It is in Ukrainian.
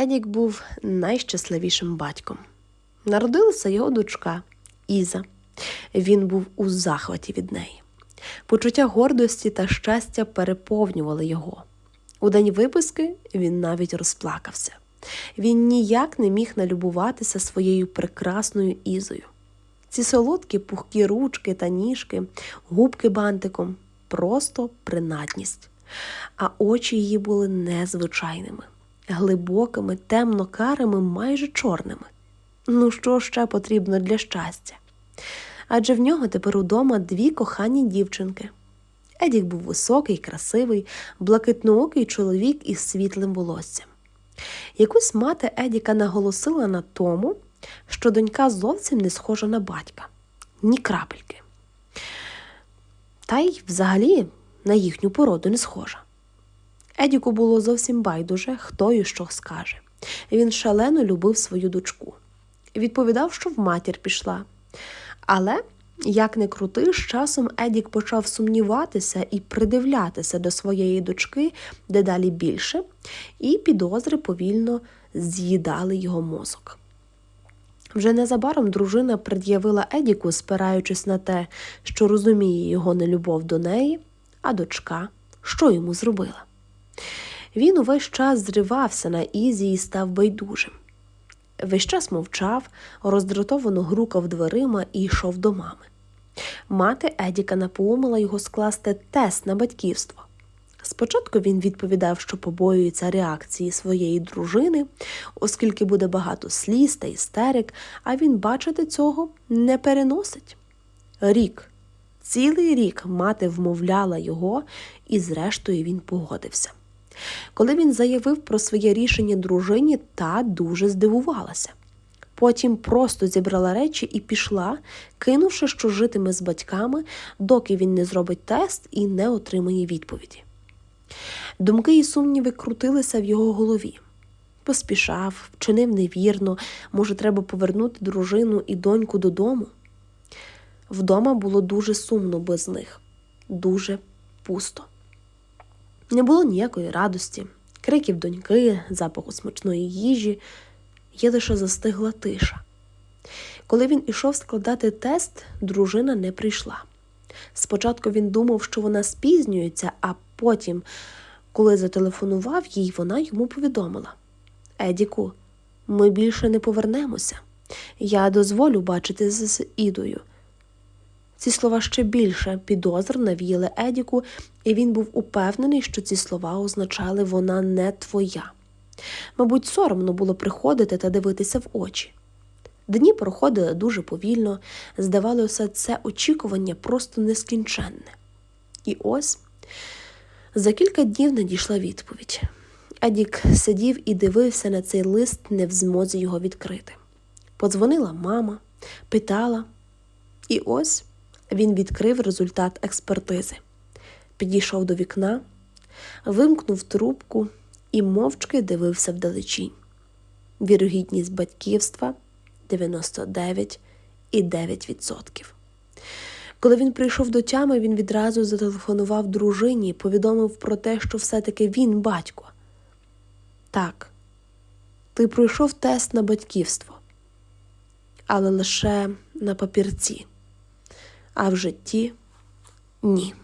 Едік був найщасливішим батьком. Народилася його дочка Іза. Він був у захваті від неї. Почуття гордості та щастя переповнювали його. У день виписки він навіть розплакався. Він ніяк не міг налюбуватися своєю прекрасною Ізою. Ці солодкі пухкі ручки та ніжки, губки бантиком просто принадність. А очі її були незвичайними, глибокими, темно-карими, майже чорними. Ну, що ще потрібно для щастя? Адже в нього тепер удома дві кохані дівчинки. Едік був високий, красивий, блакитноокий чоловік із світлим волоссям. Якусь мати Едіка наголосила на тому, що донька зовсім не схожа на батька, ні крапельки. Та й взагалі на їхню породу не схожа. Едіку було зовсім байдуже, хто і що скаже. Він шалено любив свою дочку. Відповідав, що в матір пішла. Але, як не крути, з часом Едік почав сумніватися і придивлятися до своєї дочки дедалі більше, і підозри повільно з'їдали його мозок. Вже незабаром дружина пред'явила Едіку, спираючись на те, що розуміє його нелюбов до неї, а дочка що йому зробила. Він увесь час зривався на Ізі і став байдужим. Весь час мовчав, роздратовано грукав дверима і йшов до мами. Мати Едіка напоумила його скласти тест на батьківство. Спочатку він відповідав, що побоюється реакції своєї дружини, оскільки буде багато сліз та істерик, а він бачити цього не переносить. Рік, цілий рік мати вмовляла його, і зрештою він погодився. Коли він заявив про своє рішення дружині, та дуже здивувалася. Потім просто зібрала речі і пішла, кинувши, що житиме з батьками, доки він не зробить тест і не отримає відповіді. Думки і сумніви крутилися в його голові. Поспішав, вчинив невірно, може, треба повернути дружину і доньку додому. Вдома було дуже сумно без них, дуже пусто. Не було ніякої радості, криків доньки, запаху смачної їжі, є лише застигла тиша. Коли він ішов складати тест, дружина не прийшла. Спочатку він думав, що вона спізнюється, а потім, коли зателефонував їй, вона йому повідомила: Едіку, ми більше не повернемося. Я дозволю бачити з Ідою. Ці слова ще більше підозр навіяли Едіку, і він був упевнений, що ці слова означали вона не твоя. Мабуть, соромно було приходити та дивитися в очі. Дні проходили дуже повільно, здавалося, це очікування просто нескінченне. І ось за кілька днів надійшла відповідь. Едік сидів і дивився на цей лист, не в змозі його відкрити. Подзвонила мама, питала, і ось він відкрив результат експертизи, підійшов до вікна, вимкнув трубку і мовчки дивився вдалечінь. Вірогідність батьківства 99,9%. Коли він прийшов до тями, він відразу зателефонував дружині повідомив про те, що все-таки він батько. Так, ти пройшов тест на батьківство, але лише на папірці, а в житті ні.